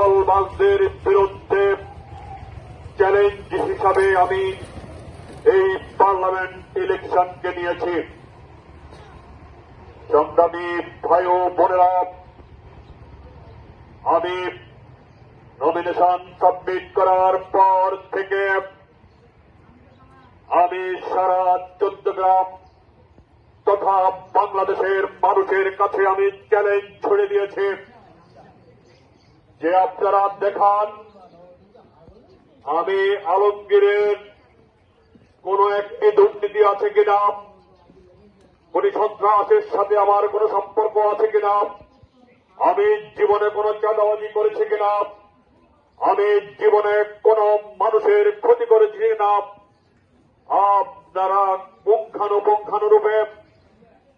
দখলবাজদের বিরুদ্ধে চ্যালেঞ্জ হিসাবে আমি এই পার্লামেন্ট ইলেকশনকে নিয়েছি। সংগ্রামী ভাই ও বোনেরা, আমি নমিনেশন সাবমিট করার পর থেকে আমি সারা চোদ্দগ্রাম তথা বাংলাদেশের মানুষের কাছে আমি চ্যালেঞ্জ ছড়ে দিয়েছি। যে আপনারা দেখান, আমি আলমগীরের কোন একটি দুর্নীতি আছে কিনা? কোন সন্ত্রাসের সাথে আমার কোন সম্পর্ক আছে কিনা? আমি জীবনে কোন চাঁদাবাজি করেছি কিনা? আমি জীবনে কোন মানুষের ক্ষতি করেছি কিনা? আপনারা পুঙ্খানুপুঙ্খানুরূপে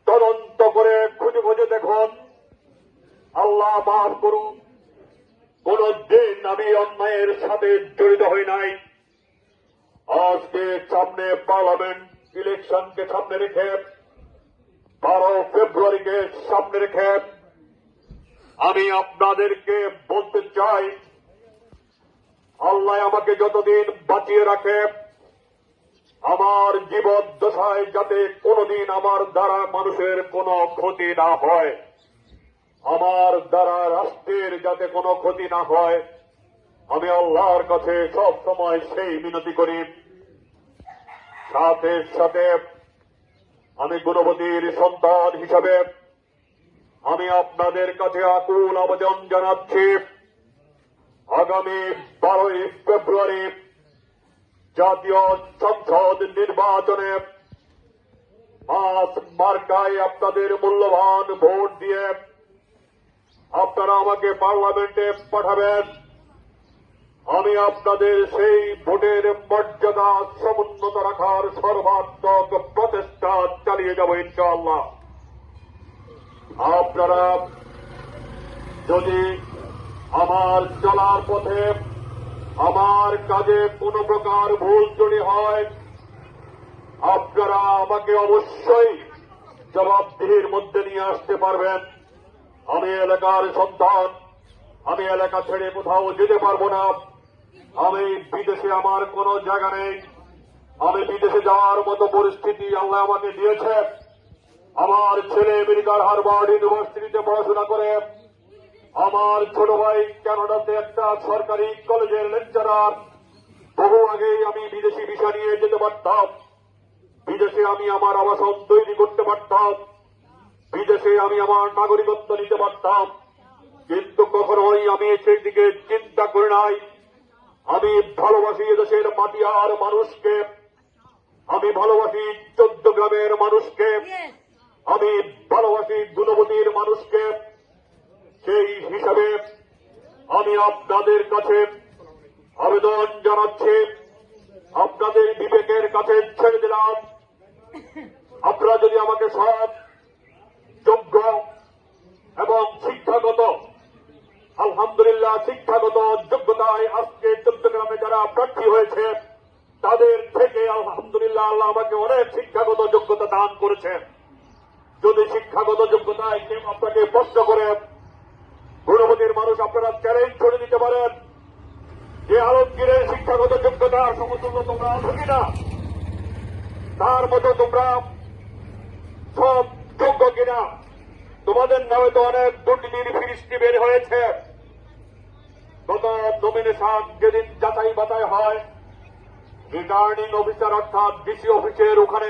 তদন্ত করে খুঁজে খুঁজে দেখুন। আল্লাহ মাফ করুন। কোন দিন আমি অন্যায়ের সাথে জড়িত হই নাই। আজকে সামনে পার্লামেন্ট ইলেকশনকে সামনে রেখে, বারো ফেব্রুয়ারিকে সামনে রেখে আমি আপনাদেরকে বলতে চাই, আল্লাহ আমাকে যতদিন বাঁচিয়ে রাখে, আমার জীবন দশায় যাতে কোনদিন আমার দ্বারা মানুষের কোনো ক্ষতি না হয়। আমার দ্বারা রাষ্ট্রের যাতে কোনো ক্ষতি না হয়, আমি আল্লাহর কাছে সব সময় সেই মিনতি করি। সাথে সাথে আমি গুণবতীর সন্তান হিসাবে আমি আপনাদের কাছে আকুল আবেদন জানাচ্ছি। আগামী বারোই ফেব্রুয়ারি জাতীয় সংসদ নির্বাচনে মাস মার্কায় আপনাদের মূল্যবান ভোট দিয়ে আপনারা আমাকে পার্লামেন্টে পাঠাবেন। আমি আপনাদের সেই ভোটের মর্যাদা সমুন্নত রাখার সর্বাত্মক প্রচেষ্টা চালিয়ে যাব ইনশাআল্লাহ। আপনারা যদি আমার চলার পথে আমার কাজে কোন প্রকার ভুল ত্রুটি হয়, আপনারা আমাকে অবশ্যই জবাবদিহির মধ্যে নিয়ে আসতে পারবেন। আমি এলাকার সন্তান। আমি এলাকা ছেড়ে কোথাও যেতে পারব না। আমি বিদেশে আমার কোনো জায়গা নেই। আমি বিদেশে যাওয়ার মতো পরিস্থিতি আল্লাহ আমাকে দিয়েছে আমার ছেলে আমেরিকার হারবার্ড ইউনিভার্সিটিতে পড়াশোনা করে। আমার ছোট ভাই ক্যানাডাতে একটা সরকারি কলেজের লেকচারার। বহু আগেই আমি বিদেশি ভিসা নিয়ে যেতে পারতাম। বিদেশে আমি আমার আবাসন তৈরি করতে পারতাম। বিদেশে আমি আমার নাগরিকত্ব নিতে পারতাম। কিন্তু কখনোই আমি সেই দিকে চিন্তা করি নাই। আমি ভালোবাসি এদেশের মাটি আর মানুষকে। আমি ভালোবাসি চোদ্দ গ্রামের মানুষকে। আমি ভালোবাসি গুণবতীর মানুষকে। সেই হিসাবে আমি আপনাদের কাছে আবেদন জানাচ্ছি। আপনাদের বিবেকের কাছে ছেড়ে দিলাম। আপনারা যদি আমাকে সব যোগ্য এবং শিক্ষাগত, আলহামদুলিল্লাহ শিক্ষাগত যোগ্যতায় আজকে চট্টগ্রামে যারা প্রার্থী হয়েছে, তাদের থেকে আলহামদুলিল্লাহ আল্লাহ আমাকে অনেক শিক্ষাগত যোগ্যতা দান করেছেন। যদি শিক্ষাগত যোগ্যতায় কেউ আপনাকে প্রশ্ন করে, গুণবতীর মানুষ আপনারা চ্যালেঞ্জ করে দিতে পারেন যে আলমগীরের শিক্ষাগত যোগ্যতা সমতুল্য তোমরা আছো কিনা? তার মতো তোমরা সব যোগ্য কিনা? তোমাদের নামে তো অনেক দুর্নীতির ফিরিস্তি বের হয়েছে। গত নমিনেশন যেদিন যাচাই বাছাই হয় রিটার্নিং অফিসার অর্থাৎ ডিসি অফিসের ওখানে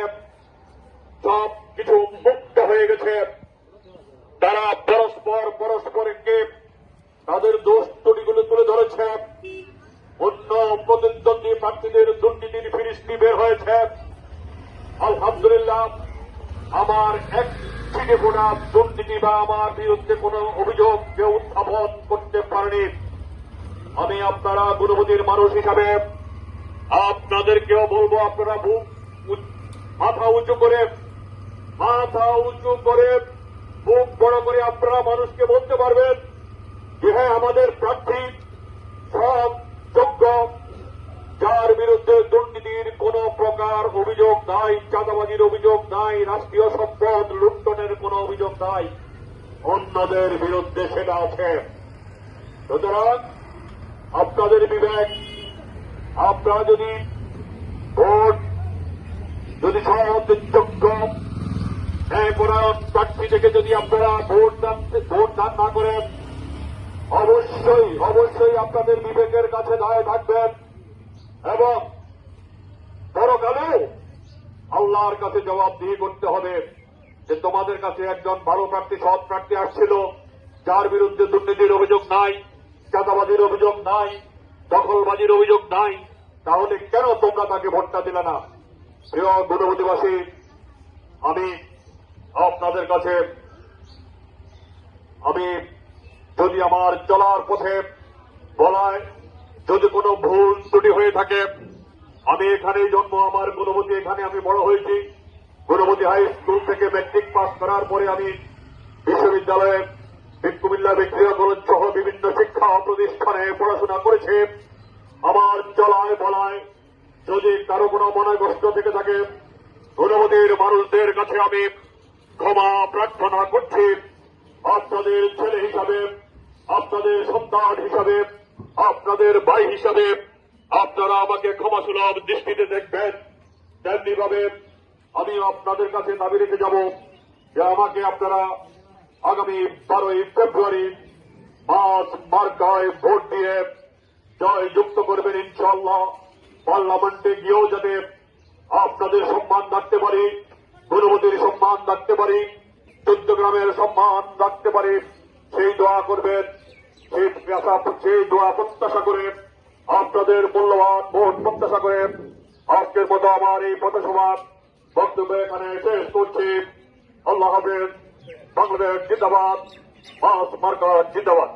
সব কিছু মুক্ত হয়ে গেছে। তারা পরস্পর পরস্পরকে তাদের দোষ ত্রুটিগুলো তুলে ধরেছে। অন্য প্রতিদ্বন্দ্বী প্রার্থীদের দুর্নীতির ফিরিস্তি বের হয়েছে। আলহামদুলিল্লাহ আমার এক থেকে গোনা দুর্নীতি বা আমার বিরুদ্ধে কোন অভিযোগ কেউ উত্থাপন করতে পারেনি। আমি আপনারা গুণবতীর মানুষ হিসাবে আপনাদেরকেও বলব, আপনারা মাথা উঁচু করে, মাথা উঁচু করে, বুক বড় করে আপনারা মানুষকে বলতে পারবেন যে হ্যাঁ আমাদের প্রার্থী সব যোগ্য বিরুদ্ধে দুর্নীতির কোন প্রকার অভিযোগ নাই, চাঁদাবাজির অভিযোগ নাই, রাষ্ট্রীয় সম্পদ লুণ্ঠনের কোন অভিযোগ নাই। অন্যদের বিরুদ্ধে সেটা আছে। সুতরাং আপনাদের বিবেক, আপনারা যদি ভোট, যদি সৎ, যোগ্য, ন্যায়পরায়ণ প্রার্থী থেকে যদি আপনারা ভোট দান ভোট দান না করেন, অবশ্যই অবশ্যই আপনাদের বিবেকের কাছে দায় থাকবেন। এবং পরকালে আল্লাহর কাছে জবাবদিহি করতে হবে যে তোমাদের কাছে একজন ভালো প্রার্থী, সৎ প্রার্থী আসছিল, যার বিরুদ্ধে দুর্নীতির অভিযোগ নাই, চাঁদাবাজির অভিযোগ নাই, দখলবাজির অভিযোগ নাই, তাহলে কেন তোমরা তাকে ভোটটা দিলে না? প্রিয় গুণবতীবাসী, আমি আপনাদের কাছে, আমি যদি আমার চলার পথে বলায় যদি কোনো ভুল ত্রুটি হয়ে থাকে, আমি এখানেই জন্ম, আমার গুণবতী এখানে আমি বড় হয়েছি। গুণবতী হাই স্কুল থেকে ম্যাট্রিক পাস করার পরে আমি বিশ্ববিদ্যালয়ে কুমিল্লা বিক্রিয়া কলেজ সহ বিভিন্ন শিক্ষা প্রতিষ্ঠানে পড়াশোনা করেছে। আমার চলায় বলায় যদি কারও কোনো মনে কষ্ট থেকে থাকে, গুণবতীর মানুষদের কাছে আমি ক্ষমা প্রার্থনা করছি। আপনাদের ছেলে হিসাবে, আপনাদের সন্তান হিসাবে আপনাদের ভাই হিসাবে আপনারা আমাকে ক্ষমা সুলভ দৃষ্টিতে দেখবেন। তেমনি ভাবে আমি আপনাদের কাছে দাবি রেখে যাব যে আমাকে আপনারা আগামী বারোই ফেব্রুয়ারি পাঁচ মার্কায় ভোট দিয়ে জয় যুক্ত করবেন ইনশাল্লাহ পার্লামেন্টে গিয়েও যাতে আপনাদের সম্মান রাখতে পারি, গুণবতীর সম্মান রাখতে পারি চোদ্দগ্রামের সম্মান রাখতে পারি, সেই দোয়া করবেন। সেই আশা সেই দোয়া প্রত্যাশা করে আপনাদের মূল্যবান ভোট প্রত্যাশা করে। আজকের মতো আমার এই পথসভা বক্তব্য এখানে শেষ করছি। আল্লাহ হাফেজ, বাংলাদেশ জিন্দাবাদ মাস জিন্দাবাদ।